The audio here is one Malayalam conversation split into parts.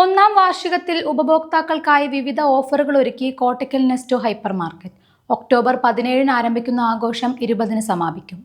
ഒന്നാം വാർഷികത്തിൽ ഉപഭോക്താക്കൾക്കായി വിവിധ ഓഫറുകൾ ഒരുക്കി Kottakkal Nesto hyper market October പതിനേഴിന് ആരംഭിക്കുന്ന ആഘോഷം ഇരുപതിന് സമാപിക്കും.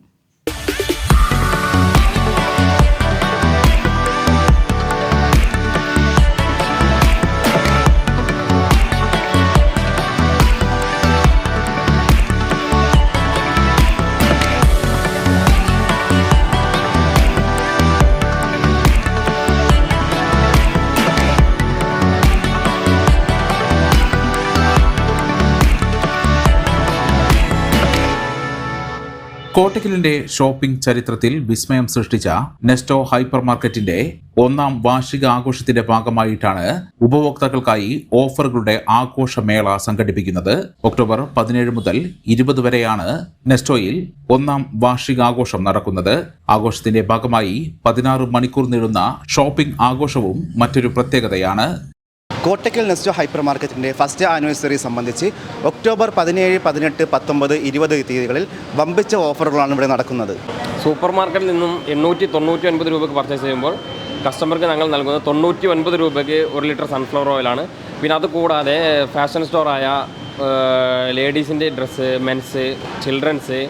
കോട്ടക്കലിന്റെ ഷോപ്പിംഗ് ചരിത്രത്തിൽ വിസ്മയം സൃഷ്ടിച്ച നെസ്റ്റോ ഹൈപ്പർ മാർക്കറ്റിന്റെ ഒന്നാം വാർഷിക ആഘോഷത്തിന്റെ ഭാഗമായിട്ടാണ് ഉപഭോക്താക്കൾക്കായി ഓഫറുകളുടെ ആഘോഷമേള സംഘടിപ്പിക്കുന്നത്. ഒക്ടോബർ പതിനേഴ് മുതൽ ഇരുപത് വരെയാണ് നെസ്റ്റോയിൽ ഒന്നാം വാർഷികാഘോഷം നടക്കുന്നത്. ആഘോഷത്തിന്റെ ഭാഗമായി പതിനാറ് മണിക്കൂർ നീളുന്ന ഷോപ്പിംഗ് ആഘോഷവും മറ്റൊരു പ്രത്യേകതയാണ്. കോട്ടക്കൽ നെസ്റ്റോ ഹൈപ്പർ മാർക്കറ്റിന്റെ ഫസ്റ്റ് ആനിവേഴ്സറി സംബന്ധിച്ച് ഒക്ടോബർ പതിനേഴ് പതിനെട്ട് പത്തൊമ്പത് ഇരുപത് തീയതികളിൽ വമ്പിച്ച ഓഫറുകളാണ് ഇവിടെ നടക്കുന്നത്. സൂപ്പർ മാർക്കറ്റിൽ നിന്നും എണ്ണൂറ്റി തൊണ്ണൂറ്റി ഒൻപത് രൂപയ്ക്ക് പർച്ചേസ് ചെയ്യുമ്പോൾ കസ്റ്റമർക്ക് ഞങ്ങൾ നൽകുന്നത് തൊണ്ണൂറ്റി ഒൻപത് രൂപയ്ക്ക് ഒരു ലിറ്റർ സൺഫ്ലവർ ഓയിലാണ് പിന്നെ അത് കൂടാതെ ഫാഷൻ സ്റ്റോറായ ലേഡീസിന്റെ dress men's children's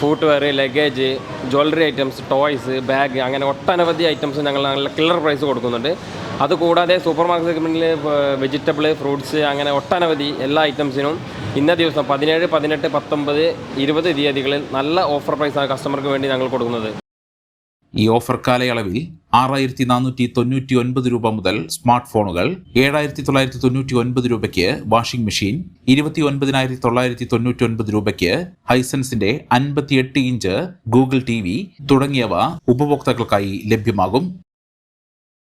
footwear luggage jewellery items toys bag അങ്ങനെ ഒട്ടനവധി ഐറ്റംസ് ഞങ്ങൾ നല്ല കില്ലർ പ്രൈസ് കൊടുക്കുന്നുണ്ട്. അതുകൂടാതെ സൂപ്പർ മാർക്കറ്റ് സെഗ്മെന്റിൽ വെജിറ്റബിൾ ഫ്രൂട്ട്സ് അങ്ങനെ ഒട്ടനവധി എല്ലാ ഐറ്റംസിനും ഇന്ന ദിവസം പതിനേഴ് പതിനെട്ട് പത്തൊമ്പത് ഇരുപത് തീയതികളിൽ നല്ല ഓഫർ പ്രൈസാണ് കസ്റ്റമർക്ക് വേണ്ടി ഞങ്ങൾ കൊടുക്കുന്നത്. ഈ ഓഫർ കാലയളവിൽ ആറായിരത്തി നാനൂറ്റി തൊണ്ണൂറ്റി ഒൻപത് രൂപ മുതൽ സ്മാർട്ട് ഫോണുകൾ ഏഴായിരത്തി തൊള്ളായിരത്തി തൊണ്ണൂറ്റി ഒൻപത് രൂപയ്ക്ക് വാഷിംഗ് മെഷീൻ ഇരുപത്തി ഒൻപതിനായിരത്തി തൊള്ളായിരത്തി തൊണ്ണൂറ്റി ഒൻപത് രൂപയ്ക്ക് ഹൈസൻസിന്റെ അൻപത്തിയെട്ട് ഇഞ്ച് ഗൂഗിൾ ടി വി തുടങ്ങിയവ ഉപഭോക്താക്കൾക്കായി ലഭ്യമാകും.